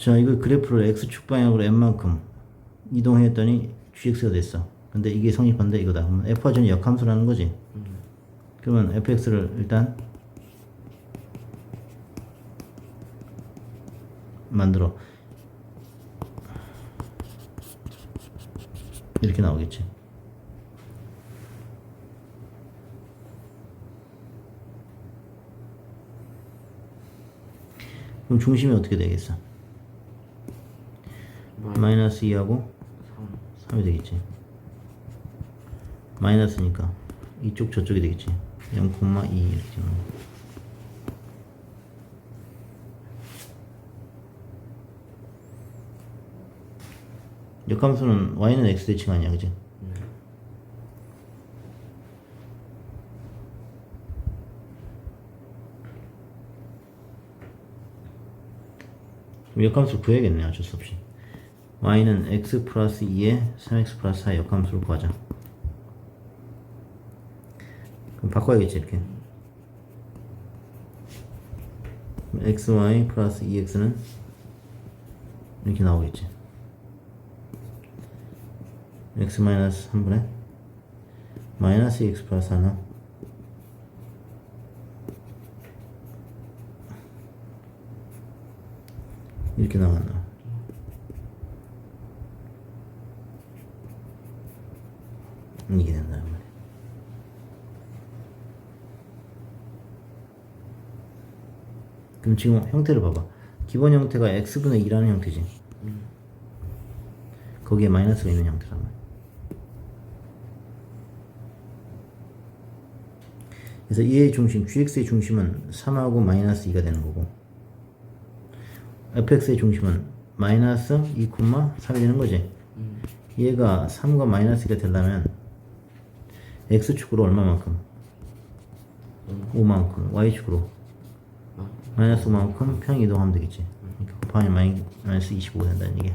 자, 이거 그래프를 x축 방향으로 n만큼 이동했더니 gx가 됐어. 근데 이게 성립한다 이거다. 그러면 f와 전이 역함수라는 거지. 그러면 fx를 일단 만들어. 이렇게 나오겠지. 그럼 중심이 어떻게 되겠어? 마이너스 2하고 3 이 되겠지. 마이너스니까 이쪽 저쪽이 되겠지. 0,2 이렇게 되는 거. 역함수는 y는 x 대칭 아니야, 그지? 그럼 역함수 구해야겠네, 어쩔 수 없이. Y는 x 플러스 2에 3x 플러스 4 역함수를 구하자. 그럼 바꿔야겠지, 이렇게. xy 플러스 2x는 이렇게 나오겠지. x 마이너스 3분의 마이너스 x 플러스 하나 이렇게 나왔나 이게 된다는 말이야 그럼 지금 형태를 봐봐. 기본 형태가 x분의 2라는 형태지. 거기에 마이너스가 있는 형태란 말이야 그래서 2의 중심, gx의 중심은 3하고 마이너스 2가 되는 거고 fx의 중심은 마이너스 2, 3이 되는 거지. 얘가 3과 마이너스 2가 되려면 x축으로 얼마만큼? 5만큼 y축으로. 마이너스 5만큼 평 이동하면 되겠지. 그러니까 곱하면 마이너스 25가 된다는 얘기야